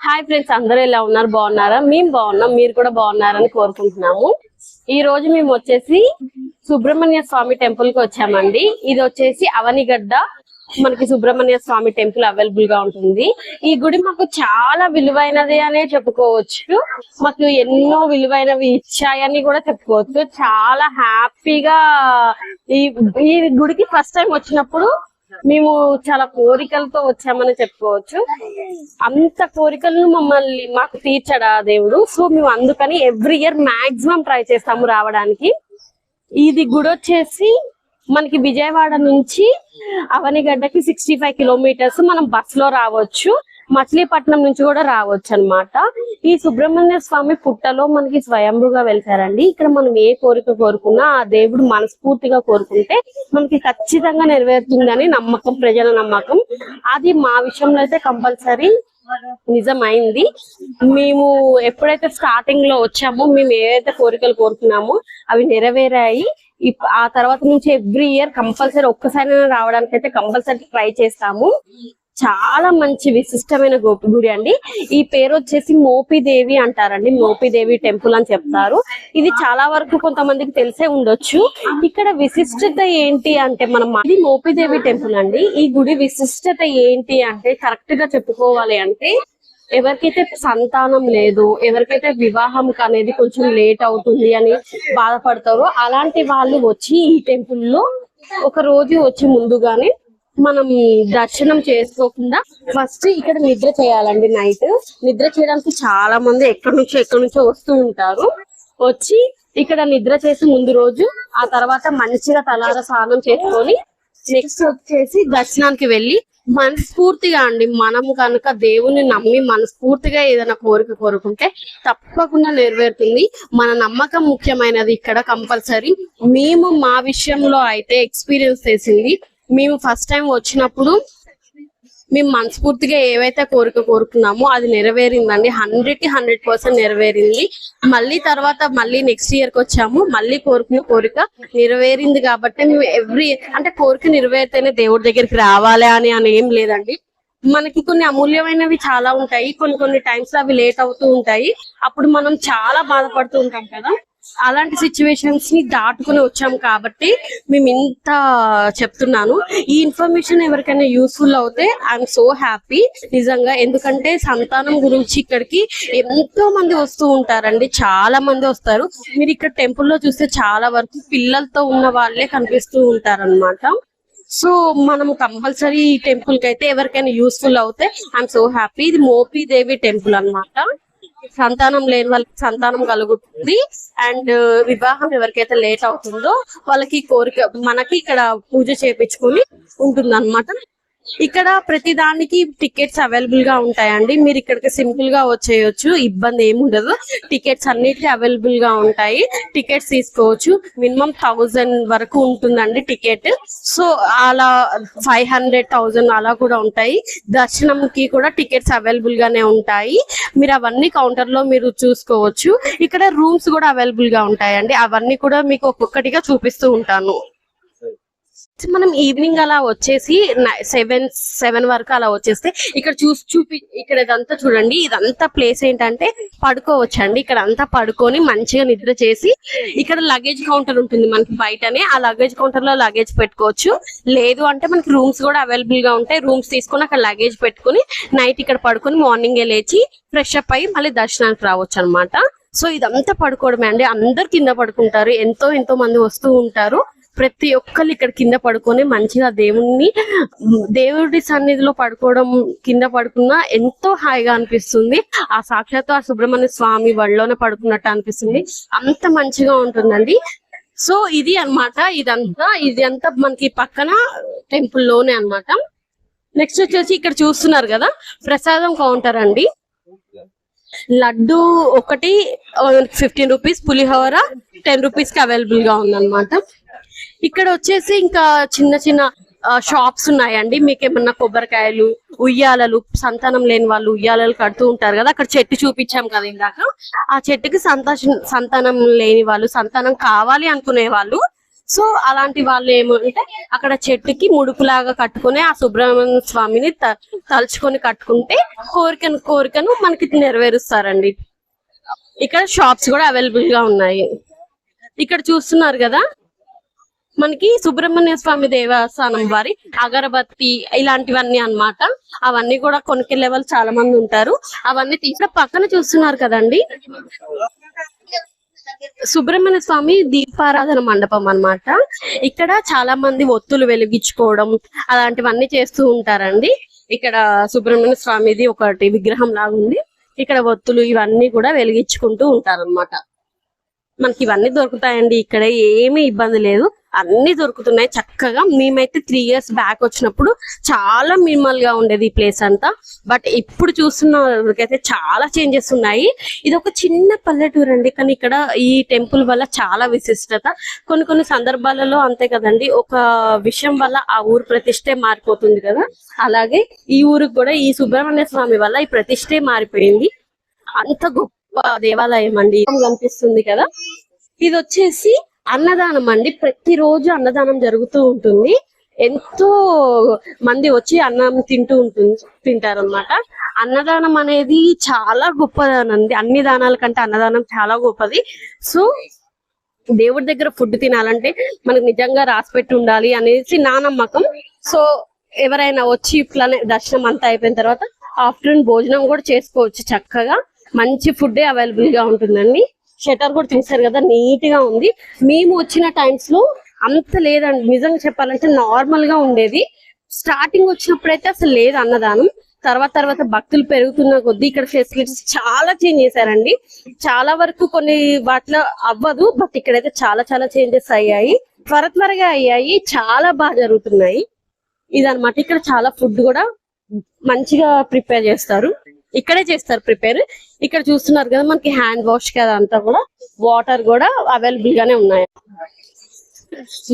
Hi friends అందరూ ఎలా ఉన్నారు? బాగున్నారా? మేము బాగున్నాం మీరు కూడా బాగున్నారని కోరుకుంటున్నాము. ఈ రోజు మేము వచ్చేసి సుబ్రహ్మణ్య స్వామి టెంపుల్కి వచ్చామండి. ఇది వచ్చేసి అవనిగడ్డ. మనకి సుబ్రహ్మణ్య స్వామి టెంపుల్ అవైలబుల్గా ఉంటుంది. ఈ గుడి మాకు చాలా విలువైనది అనే చెప్పుకోవచ్చు. మాకు ఎన్నో విలువైనవి ఇచ్చాయని కూడా చెప్పుకోవచ్చు. చాలా హ్యాపీగా ఈ ఈ గుడికి ఫస్ట్ టైం వచ్చినప్పుడు మేము చాలా కోరికలతో వచ్చామని చెప్పుకోవచ్చు. అంత కోరికలను మమ్మల్ని మాకు తీర్చడా దేవుడు? సో మేము అందుకని ఎవ్రీ ఇయర్ మాక్సిమం ట్రై చేస్తాము రావడానికి. ఇది గుడి వచ్చేసి మనకి విజయవాడ నుంచి అవనిగడ్డకి సిక్స్టీ ఫైవ్ కిలోమీటర్స్ మనం బస్లో రావచ్చు. మచిలీపట్నం నుంచి కూడా రావచ్చు అన్నమాట ఈ సుబ్రహ్మణ్య స్వామి పుట్టలో మనకి స్వయంభుగా వెళ్తారండి ఇక్కడ మనం ఏ కోరిక కోరుకున్నా ఆ దేవుడు మనస్ఫూర్తిగా కోరుకుంటే మనకి ఖచ్చితంగా నెరవేరుతుందని నమ్మకం ప్రజల నమ్మకం. అది మా విషయంలో అయితే కంపల్సరీ నిజమైంది. మేము ఎప్పుడైతే స్టార్టింగ్లో వచ్చామో మేము ఏవైతే కోరికలు కోరుకున్నామో అవి నెరవేరాయి. ఆ తర్వాత నుంచి ఎవ్రీ ఇయర్ కంపల్సరీ ఒక్కసారి రావడానికి అయితే కంపల్సరీ ట్రై చేస్తాము. చాలా మంచి విశిష్టమైన గోపి గుడి అండి. ఈ పేరు వచ్చేసి మోపిదేవి అంటారండి. మోపిదేవి టెంపుల్ అని చెప్తారు. ఇది చాలా వరకు కొంతమందికి తెలిసే ఉండొచ్చు. ఇక్కడ విశిష్టత ఏంటి అంటే మనం ఇది మోపిదేవి టెంపుల్ అండి. ఈ గుడి విశిష్టత ఏంటి అంటే కరెక్ట్గా చెప్పుకోవాలి అంటే ఎవరికైతే సంతానం లేదు ఎవరికైతే వివాహం అనేది కొంచెం లేట్ అవుతుంది అని బాధపడతారో అలాంటి వాళ్ళు వచ్చి ఈ టెంపుల్లో ఒక రోజు వచ్చి ముందుగానే మనం దర్శనం చేసుకోకుండా ఫస్ట్ ఇక్కడ నిద్ర చేయాలండి నైట్ నిద్ర చేయడానికి చాలా మంది ఎక్కడి నుంచో ఎక్కడి నుంచో వస్తూ ఉంటారు. వచ్చి ఇక్కడ నిద్ర చేసి ముందు రోజు ఆ తర్వాత మంచిగా తలార స్నానం చేసుకొని నెక్స్ట్ వచ్చేసి దర్శనానికి వెళ్ళి మనస్ఫూర్తిగా అండి మనం కనుక దేవుని నమ్మి మనస్ఫూర్తిగా ఏదైనా కోరిక కోరుకుంటే తప్పకుండా నెరవేరుతుంది. మన నమ్మకం ముఖ్యమైనది ఇక్కడ కంపల్సరీ. మేము మా విషయంలో అయితే ఎక్స్పీరియన్స్ చేసింది మేము ఫస్ట్ టైం వచ్చినప్పుడు మేము మనస్ఫూర్తిగా ఏవైతే కోరిక కోరుకున్నామో అది నెరవేరిందండి. హండ్రెడ్కి హండ్రెడ్ పర్సెంట్ నెరవేరింది. మళ్ళీ తర్వాత మళ్ళీ నెక్స్ట్ ఇయర్కి వచ్చాము. మళ్ళీ కోరుకున్న కోరిక నెరవేరింది కాబట్టి మేము ఎవ్రీ అంటే కోరిక నెరవేరితేనే దేవుడి దగ్గరికి రావాలి అని అని ఏం లేదండి. మనకి కొన్ని అమూల్యమైనవి చాలా ఉంటాయి. కొన్ని కొన్ని టైమ్స్ అవి లేట్ అవుతూ ఉంటాయి. అప్పుడు మనం చాలా బాధపడుతూ ఉంటాం కదా. అలాంటి సిచ్యువేషన్స్ని దాటుకుని వచ్చాం కాబట్టి మేము ఇంత చెప్తున్నాను. ఈ ఇన్ఫర్మేషన్ ఎవరికైనా యూస్ఫుల్ అవుతే ఐఎమ్ సో హ్యాపీ నిజంగా ఎందుకంటే సంతానం గురించి ఇక్కడికి ఎంతో మంది వస్తూ ఉంటారండి. చాలా మంది వస్తారు. మీరు ఇక్కడ టెంపుల్లో చూస్తే చాలా వరకు పిల్లలతో ఉన్న వాళ్ళే కనిపిస్తూ ఉంటారన్నమాట. సో మనం కంపల్సరీ ఈ టెంపుల్కి అయితే ఎవరికైనా యూస్ఫుల్ అవుతే ఐఎమ్ సో హ్యాపీ ఇది మోపీ దేవి టెంపుల్ అన్నమాట. సంతానం లేని వాళ్ళకి సంతానం కలుగుతుంది. అండ్ వివాహం ఎవరికైతే లేట్ అవుతుందో వాళ్ళకి కోరిక మనకి ఇక్కడ పూజ చేపించుకొని ఉంటుంది ఇక్కడ ప్రతి దానికి టికెట్స్ అవైలబుల్గా ఉంటాయండి. మీరు ఇక్కడికి సింపుల్గా వచ్చేయొచ్చు. ఇబ్బంది ఏమి ఉండదు. టికెట్స్ అన్నిటికీ అవైలబుల్గా ఉంటాయి. టికెట్స్ తీసుకోవచ్చు. మినిమం థౌజండ్ వరకు ఉంటుందండి టికెట్ సో అలా ఫైవ్ హండ్రెడ్ థౌజండ్ అలా కూడా ఉంటాయి. దర్శనంకి కూడా టికెట్స్ అవైలబుల్ గానే ఉంటాయి. మీరు అవన్నీ కౌంటర్లో మీరు చూసుకోవచ్చు. ఇక్కడ రూమ్స్ కూడా అవైలబుల్గా ఉంటాయండి. అవన్నీ కూడా మీకు ఒక్కొక్కటిగా చూపిస్తూ ఉంటాను. మనం ఈవినింగ్ అలా వచ్చేసి సెవెన్ సెవెన్ వరకు అలా వచ్చేస్తే ఇక్కడ చూసి చూపి ఇక్కడ ఇదంతా చూడండి. ఇదంతా ప్లేస్ ఏంటంటే పడుకోవచ్చండి. ఇక్కడ అంతా పడుకొని మంచిగా నిద్ర చేసి ఇక్కడ లగేజ్ కౌంటర్ ఉంటుంది మనకి బయటనే. ఆ లగేజ్ కౌంటర్లో లగేజ్ పెట్టుకోవచ్చు. లేదు అంటే మనకి రూమ్స్ కూడా అవైలబుల్గా ఉంటాయి. రూమ్స్ తీసుకొని అక్కడ లగేజ్ పెట్టుకొని నైట్ ఇక్కడ పడుకొని మార్నింగ్ లేచి ఫ్రెష్ అప్ అయ్యి మళ్ళీ దర్శనానికి రావచ్చు అన్నమాట సో ఇదంతా పడుకోవడమే అండి. అందరు కింద పడుకుంటారు. ఎంతో ఎంతో మంది వస్తూ ఉంటారు. ప్రతి ఒక్కరు ఇక్కడ కింద పడుకొని మంచిగా దేవుణ్ణి దేవుడి సన్నిధిలో పడుకోవడం కింద పడుకున్నా ఎంతో హాయిగా అనిపిస్తుంది. ఆ సాక్షాత్తు ఆ సుబ్రహ్మణ్య స్వామి వడిలోనే పడుకున్నట్టు అనిపిస్తుంది. అంత మంచిగా ఉంటుందండి. సో ఇది అన్నమాట. ఇదంతా ఇది అంతా మనకి పక్కన టెంపుల్లోనే అన్నమాట. నెక్స్ట్ వచ్చేసి ఇక్కడ చూస్తున్నారు కదా ప్రసాదం కౌంటర్ అండి. లడ్డు ఒకటి ఫిఫ్టీన్ రూపీస్ పులిహోర టెన్ రూపీస్కి అవైలబుల్గా ఉందన్నమాట. ఇక్కడ వచ్చేసి ఇంకా చిన్న చిన్న షాప్స్ ఉన్నాయండి. మీకు ఏమన్నా కొబ్బరికాయలు ఉయ్యాలలు సంతానం లేని వాళ్ళు ఉయ్యాలలు కడుతూ ఉంటారు కదా అక్కడ చెట్టు చూపించాం కదా ఇందాక. ఆ చెట్టుకి సంతానం సంతానం లేని వాళ్ళు సంతానం కావాలి అనుకునే వాళ్ళు సో అలాంటి వాళ్ళు ఏమంటే అక్కడ చెట్టుకి ముడుపులాగా కట్టుకొని ఆ సుబ్రహ్మణ్య స్వామిని త- తలుచుకొని కట్టుకుంటే కోరికను కోరికను మనకి నెరవేరుస్తారండి. ఇక్కడ షాప్స్ కూడా అవైలబుల్గా ఉన్నాయి. ఇక్కడ చూస్తున్నారు కదా? మనకి సుబ్రహ్మణ్య స్వామి దేవస్థానం వారి అగరబత్తి ఇలాంటివన్నీ అన్నమాట. అవన్నీ కూడా కొనుక్కెళ్ళే వాళ్ళు చాలా మంది ఉంటారు. అవన్నీ తీసిన పక్కన చూస్తున్నారు కదండి? సుబ్రహ్మణ్య స్వామి దీపారాధన మండపం అన్నమాట. ఇక్కడ చాలా మంది ఒత్తులు వెలిగించుకోవడం అలాంటివన్నీ చేస్తూ ఉంటారండి. ఇక్కడ సుబ్రహ్మణ్య స్వామిది ఒకటి విగ్రహం లాగా ఉంది. ఇక్కడ ఒత్తులు ఇవన్నీ కూడా వెలిగించుకుంటూ ఉంటారన్నమాట. మనకి ఇవన్నీ దొరుకుతాయండి. ఇక్కడ ఏమీ ఇబ్బంది లేదు. అన్ని దొరుకుతున్నాయి. చక్కగా మేమైతే త్రీ ఇయర్స్ బ్యాక్ వచ్చినప్పుడు చాలా మినిమల్గా ఉండేది ఈ ప్లేస్ అంతా. బట్ ఇప్పుడు చూస్తున్నకైతే చాలా చేంజెస్ ఉన్నాయి. ఇది ఒక చిన్న పల్లెటూరు అండి. కానీ ఇక్కడ ఈ టెంపుల్ వల్ల చాలా విశిష్టత. కొన్ని కొన్ని సందర్భాలలో అంతే కదండి. ఒక విషయం వల్ల ఆ ఊరు ప్రతిష్టే మారిపోతుంది కదా. అలాగే ఈ ఊరికి కూడా ఈ సుబ్రహ్మణ్య స్వామి వల్ల ఈ ప్రతిష్టే మారిపోయింది. అంత గొప్ప దేవాలయం అండి. కనిపిస్తుంది కదా. ఇది వచ్చేసి అన్నదానం అండి. ప్రతిరోజు అన్నదానం జరుగుతూ ఉంటుంది. ఎంతో మంది వచ్చి అన్నం తింటూ ఉంటుంది తింటారు అనమాట అన్నదానం అనేది చాలా గొప్పదనండి అన్ని దానాల కంటే అన్నదానం చాలా గొప్పది. సో దేవుడి దగ్గర ఫుడ్ తినాలంటే మనకు నిజంగా రాసి పెట్టి ఉండాలి అనేసి నా నమ్మకం. సో ఎవరైనా వచ్చి ఇట్లానే దర్శనం అంతా అయిపోయిన తర్వాత ఆఫ్టర్నూన్ భోజనం కూడా చేసుకోవచ్చు చక్కగా. మంచి ఫుడ్ అవైలబుల్గా ఉంటుందండి. షటర్ కూడా చూసారు కదా నీట్గా ఉంది. మేము వచ్చిన టైమ్స్లో అంత లేదండి. నిజంగా చెప్పాలంటే నార్మల్గా ఉండేది. స్టార్టింగ్ వచ్చినప్పుడైతే అసలు లేదు అన్నదానం. తర్వాత తర్వాత భక్తులు పెరుగుతున్న కొద్దీ ఇక్కడ ఫెసిలిటీస్ చాలా చేంజ్ చేశారండి. చాలా వరకు కొన్ని వాటిలో అవ్వదు బట్ ఇక్కడైతే చాలా చాలా చేంజెస్ అయ్యాయి. త్వర త్వరగా అయ్యాయి. చాలా బాగా జరుగుతున్నాయి. ఇదనమాట ఇక్కడ చాలా ఫుడ్ కూడా మంచిగా ప్రిపేర్ చేస్తారు. ఇక్కడే చేస్తారు ప్రిపేర్. ఇక్కడ చూస్తున్నారు కదా మనకి హ్యాండ్ వాష్ కదా అంతా కూడా వాటర్ కూడా అవైలబుల్ గానే ఉన్నాయి.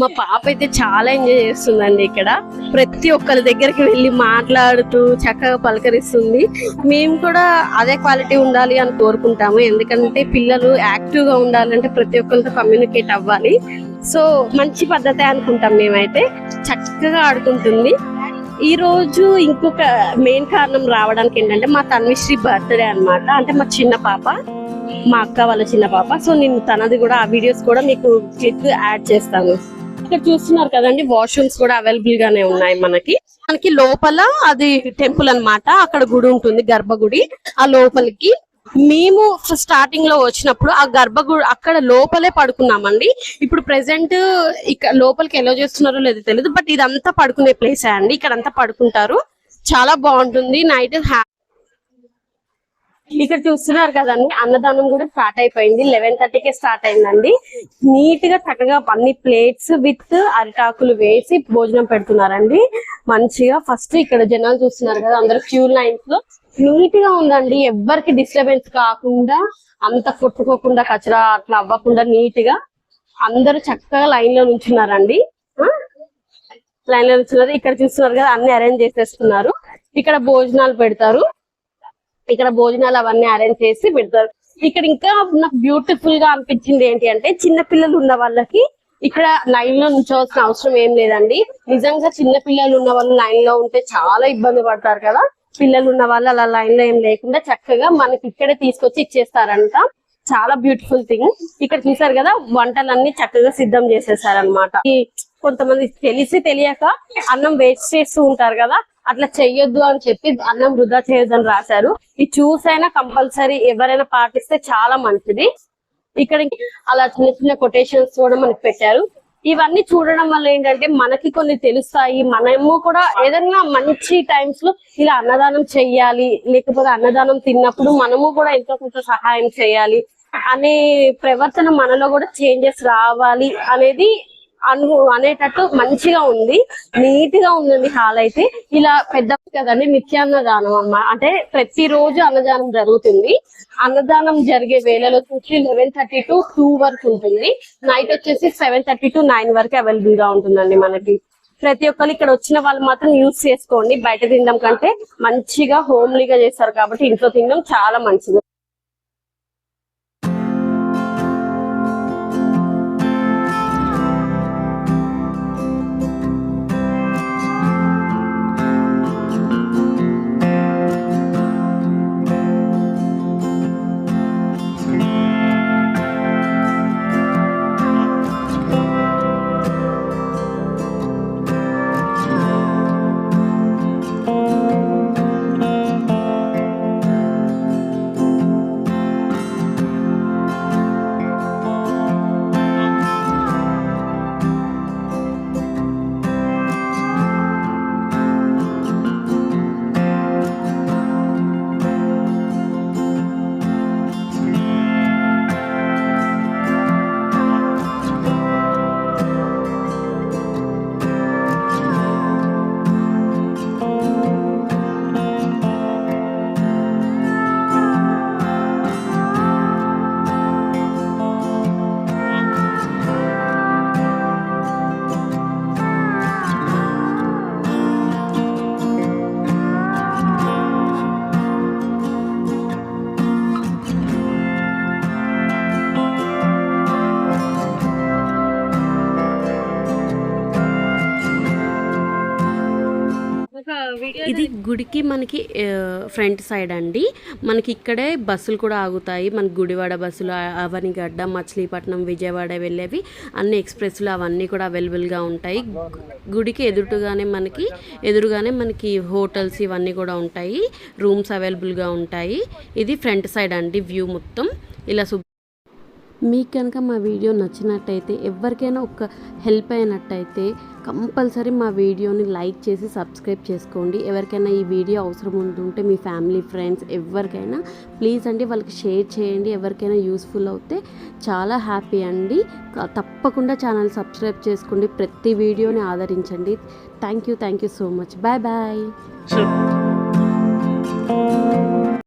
మా పాప అయితే చాలా ఎంజాయ్ చేస్తుందండి ఇక్కడ. ప్రతి ఒక్కరి దగ్గరికి వెళ్ళి మాట్లాడుతూ చక్కగా పలకరిస్తుంది. మేము కూడా అదే క్వాలిటీ ఉండాలి అని కోరుకుంటాము. ఎందుకంటే పిల్లలు యాక్టివ్గా ఉండాలంటే ప్రతి ఒక్కరితో కమ్యూనికేట్ అవ్వాలి. సో మంచి పద్ధతే అనుకుంటాం మేమైతే. చక్కగా ఆడుకుంటుంది. ఈ రోజు ఇంకొక మెయిన్ కారణం రావడానికి ఏంటంటే మా తన్విశ్రీ బర్త్డే అన్నమాట. అంటే మా చిన్న పాప మా అక్క వాళ్ళ చిన్న పాప. సో నేను తనది కూడా ఆ వీడియోస్ కూడా మీకు క్లిప్ యాడ్ చేస్తాను. ఇక్కడ చూస్తున్నారు కదండి వాష్రూమ్స్ కూడా అవైలబుల్ గానే ఉన్నాయి మనకి. మనకి లోపల అది టెంపుల్ అన్నమాట. అక్కడ గుడి ఉంటుంది గర్భగుడి. ఆ లోపలికి మేము స్టార్టింగ్లో వచ్చినప్పుడు ఆ గర్భగుడి అక్కడ లోపలే పడుకున్నామండి. ఇప్పుడు ప్రెసెంట్ ఇక్కడ లోపలికి ఎలా చేస్తున్నారో లేదో తెలియదు బట్ ఇదంతా పడుకునే ప్లేస్ అండి. ఇక్కడ అంతా పడుకుంటారు. చాలా బాగుంటుంది. నైట్ ఇక్కడ చూస్తున్నారు కదండి అన్నదానం కూడా స్టార్ట్ అయిపోయింది. లెవెన్ థర్టీకే స్టార్ట్ అయిందండి. నీట్గా చక్కగా అన్ని ప్లేట్స్ విత్ అరిటాకులు వేసి భోజనం పెడుతున్నారండి. మంచిగా ఫస్ట్ ఇక్కడ జనాలు చూస్తున్నారు కదా అందరు క్యూ లైన్స్లో నీట్గా ఉందండి. ఎవ్వరికి డిస్టర్బెన్స్ కాకుండా అంత కొట్టుకోకుండా కచరా అట్లా అవ్వకుండా నీట్గా అందరూ చక్కగా లైన్లో నుంచున్నారండి. లైన్లో నుంచున్నారు. ఇక్కడ చూస్తున్నారు కదా అన్ని అరేంజ్ చేసేస్తున్నారు. ఇక్కడ భోజనాలు పెడతారు. ఇక్కడ భోజనాలు అవన్నీ అరేంజ్ చేసి పెడతారు. ఇక్కడ ఇంకా నాకు బ్యూటిఫుల్గా అనిపించింది ఏంటి అంటే చిన్న పిల్లలు ఉన్న వాళ్ళకి ఇక్కడ లైన్లో నుంచోవాల్సిన అవసరం ఏం లేదండి. నిజంగా చిన్న పిల్లలు ఉన్న వాళ్ళు లైన్లో ఉంటే చాలా ఇబ్బంది పడతారు కదా. పిల్లలు ఉన్న వాళ్ళు అలా లైన్లో ఏం లేకుండా చక్కగా మనకి ఇక్కడే తీసుకొచ్చి ఇచ్చేస్తారంట. చాలా బ్యూటిఫుల్ థింగ్ ఇక్కడ చూసారు కదా వంటలన్నీ చక్కగా సిద్ధం చేసేసారనమాట కొంతమంది తెలిసి తెలియక అన్నం వేస్ట్ చేస్తూ ఉంటారు కదా అట్లా చెయ్యొద్దు అని చెప్పి అన్నం వృధా చేయొద్దని రాశారు. ఇది చూసైనా కంపల్సరీ ఎవరైనా పాటిస్తే చాలా మంచిది. ఇక్కడ అలా చిన్న చిన్న కొటేషన్స్ కూడా మనకి పెట్టారు. ఇవన్నీ చూడడం వల్ల ఏంటంటే మనకి కొన్ని తెలుస్తాయి. మనము కూడా ఏదైనా మంచి టైమ్స్లో ఇలా అన్నదానం చెయ్యాలి లేకపోతే అన్నదానం తిన్నప్పుడు మనము కూడా ఎంతో కొంత సహాయం చేయాలి అనే ప్రవర్తన మనలో కూడా చేంజెస్ రావాలి అనేది అను అనేటట్టు మంచిగా ఉంది. నీట్గా ఉందండి హాల్ అయితే. ఇలా పెద్ద కదండి నిత్యాన్నదానం అన్నమాట అంటే ప్రతిరోజు అన్నదానం జరుగుతుంది. అన్నదానం జరిగే వేళలో వచ్చి లెవెన్ థర్టీ టు టూ వరకు ఉంటుంది. నైట్ వచ్చేసి సెవెన్ థర్టీ టు నైన్ వరకు అవైలబుల్గా ఉంటుందండి మనకి. ప్రతి ఒక్కరు ఇక్కడ వచ్చిన వాళ్ళు మాత్రం యూజ్ చేసుకోండి. బయట తినడం కంటే మంచిగా హోమ్లీగా చేస్తారు కాబట్టి ఇంట్లో తినడం చాలా మంచిది. గుడికి మనకి ఫ్రంట్ సైడ్ అండి. మనకి ఇక్కడే బస్సులు కూడా ఆగుతాయి. మనకి గుడివాడ బస్సులు అవనిగడ్డ మచిలీపట్నం విజయవాడ వెళ్ళేవి. అన్ని ఎక్స్ప్రెస్లు అవన్నీ కూడా అవైలబుల్గా ఉంటాయి. గుడికి ఎదురుగానే మనకి ఎదురుగానే మనకి హోటల్స్ ఇవన్నీ కూడా ఉంటాయి. రూమ్స్ అవైలబుల్గా ఉంటాయి. ఇది ఫ్రంట్ సైడ్ అండి వ్యూ మొత్తం. ఇలా మీకు కనుక మా వీడియో నచ్చినట్టయితే ఎవరికైనా ఒక హెల్ప్ అయినట్టయితే కంపల్సరీ మా వీడియోని లైక్ చేసి సబ్స్క్రైబ్ చేసుకోండి. ఎవరికైనా ఈ వీడియో అవసరం ఉంటుంటే మీ ఫ్యామిలీ ఫ్రెండ్స్ ఎవరికైనా ప్లీజ్ అండి వాళ్ళకి షేర్ చేయండి. ఎవరికైనా యూస్ఫుల్ అవుతే చాలా హ్యాపీ అండి. తప్పకుండా ఛానల్ సబ్స్క్రైబ్ చేసుకోండి. ప్రతి వీడియోని ఆదరించండి. Thank you thank you so much. Bye bye.